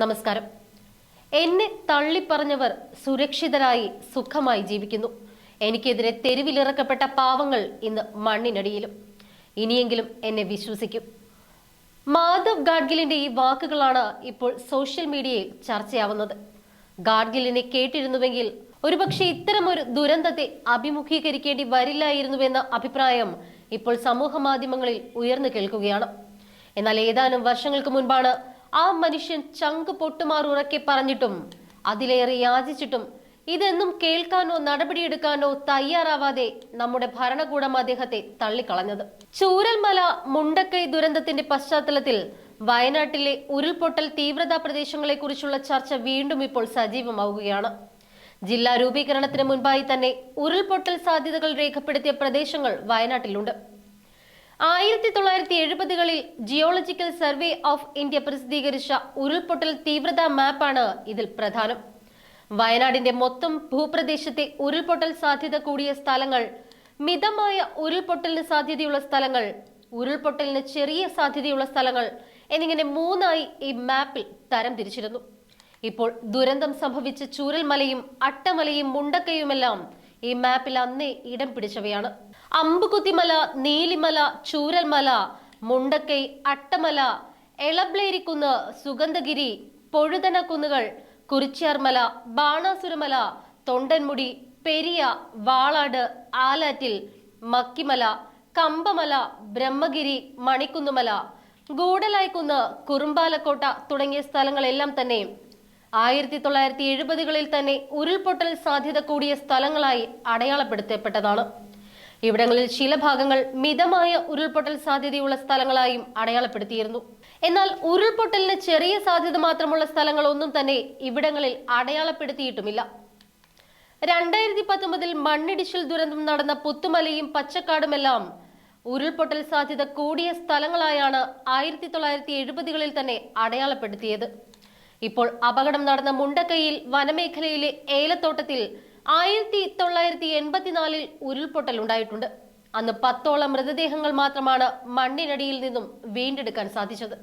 നമസ്കാരം. എന്നെ തള്ളിപ്പറഞ്ഞവർ സുരക്ഷിതരായി സുഖമായി ജീവിക്കുന്നു. എനിക്കെതിരെ തെരുവിലിറക്കപ്പെട്ട പാവങ്ങൾ ഇന്ന് മണ്ണിനടിയിലും. ഇനിയെങ്കിലും എന്നെ വിശ്വസിക്കും. മാധവ് ഗാഡ്ഗിലിന്റെ ഈ വാക്കുകളാണ് ഇപ്പോൾ സോഷ്യൽ മീഡിയയിൽ ചർച്ചയാവുന്നത്. ഗാഡ്ഗിലിനെ കേട്ടിരുന്നുവെങ്കിൽ ഒരുപക്ഷെ ഇത്തരമൊരു ദുരന്തത്തെ അഭിമുഖീകരിക്കേണ്ടി വരില്ലായിരുന്നുവെന്ന അഭിപ്രായം ഇപ്പോൾ സമൂഹ മാധ്യമങ്ങളിൽ ഉയർന്നു കേൾക്കുകയാണ്. എന്നാൽ ഏതാനും വർഷങ്ങൾക്ക് മുൻപാണ് ആ മനുഷ്യൻ ചങ്ക് പൊട്ടുമാറുറക്കെ പറഞ്ഞിട്ടും അതിലേറെ യാചിച്ചിട്ടും ഇതെന്നും കേൾക്കാനോ നടപടിയെടുക്കാനോ തയ്യാറാവാതെ നമ്മുടെ ഭരണകൂടം അദ്ദേഹത്തെ തള്ളിക്കളഞ്ഞത്. ചൂരൽമല മുണ്ടക്കൈ ദുരന്തത്തിന്റെ പശ്ചാത്തലത്തിൽ വയനാട്ടിലെ ഉരുൾപൊട്ടൽ തീവ്രതാ പ്രദേശങ്ങളെ കുറിച്ചുള്ള ചർച്ച വീണ്ടും ഇപ്പോൾ സജീവമാവുകയാണ്. ജില്ലാ രൂപീകരണത്തിന് മുൻപായി തന്നെ ഉരുൾപൊട്ടൽ സാധ്യതകൾ രേഖപ്പെടുത്തിയ പ്രദേശങ്ങൾ വയനാട്ടിലുണ്ട്. ആയിരത്തി തൊള്ളായിരത്തി എഴുപതുകളിൽ ജിയോളജിക്കൽ സർവേ ഓഫ് ഇന്ത്യ പ്രസിദ്ധീകരിച്ച ഉരുൾപൊട്ടൽ തീവ്രത മാപ്പാണ് ഇതിൽ പ്രധാനം. വയനാടിന്റെ മൊത്തം ഭൂപ്രദേശത്തെ ഉരുൾപൊട്ടൽ സാധ്യത കൂടിയ സ്ഥലങ്ങൾ മിതമായ ഉരുൾപൊട്ടലിന് സാധ്യതയുള്ള സ്ഥലങ്ങൾ ഉരുൾപൊട്ടലിന് ചെറിയ സാധ്യതയുള്ള സ്ഥലങ്ങൾ എന്നിങ്ങനെ മൂന്നായി ഈ മാപ്പിൽ തരം തിരിച്ചിരുന്നു. ഇപ്പോൾ ദുരന്തം സംഭവിച്ച ചൂരൽമലയും അട്ടമലയും മുണ്ടക്കയുമെല്ലാം ഈ മാപ്പിൽ അന്നേ ഇടം പിടിച്ചവയാണ്. അമ്പുകുത്തിമല നീലിമല ചൂരൽമല മുണ്ടക്കൈ അട്ടമല എളബ്ലേരിക്കുന്ന് സുഗന്ധഗിരി പൊഴുതന കുന്നുകൾ കുറിച്യാർമല ബാണാസുരമല തൊണ്ടൻമുടി പെരിയ വാളാട് ആലാറ്റിൽ മക്കിമല കമ്പമല ബ്രഹ്മഗിരി മണിക്കുന്നുമല ഗൂഡലായ്ക്കുന്ന് കുറുമ്പാലക്കോട്ട തുടങ്ങിയ സ്ഥലങ്ങളെല്ലാം തന്നെ. ആയിരത്തി തൊള്ളായിരത്തി എഴുപതുകളിൽ തന്നെ ഉരുൾപൊട്ടൽ സാധ്യത കൂടിയ സ്ഥലങ്ങളായി അടയാളപ്പെടുത്തപ്പെട്ടതാണ്. ഇവിടങ്ങളിൽ ചില ഭാഗങ്ങൾ മിതമായ ഉരുൾപൊട്ടൽ സാധ്യതയുള്ള സ്ഥലങ്ങളായും അടയാളപ്പെടുത്തിയിരുന്നു. എന്നാൽ ഉരുൾപൊട്ടലിന് ചെറിയ സാധ്യത മാത്രമുള്ള സ്ഥലങ്ങളൊന്നും തന്നെ ഇവിടങ്ങളിൽ അടയാളപ്പെടുത്തിയിട്ടുമില്ല. രണ്ടായിരത്തി പത്തൊമ്പതിൽ മണ്ണിടിച്ചിൽ ദുരന്തം നടന്ന പുത്തുമലയും പച്ചക്കാടുമെല്ലാം ഉരുൾപൊട്ടൽ സാധ്യത കൂടിയ സ്ഥലങ്ങളായാണ് ആയിരത്തി തൊള്ളായിരത്തി എഴുപതുകളിൽ തന്നെ അടയാളപ്പെടുത്തിയത്. ഇപ്പോൾ അപകടം നടന്ന മുണ്ടക്കൈയിൽ വനമേഖലയിലെ ഏലത്തോട്ടത്തിൽ ആയിരത്തി തൊള്ളായിരത്തി എൺപത്തിനാലിൽ ഉരുൾപൊട്ടൽ ഉണ്ടായിട്ടുണ്ട്. അന്ന് പത്തോളം മൃതദേഹങ്ങൾ മാത്രമാണ് മണ്ണിനടിയിൽ നിന്നും വീണ്ടെടുക്കാൻ സാധിച്ചത്.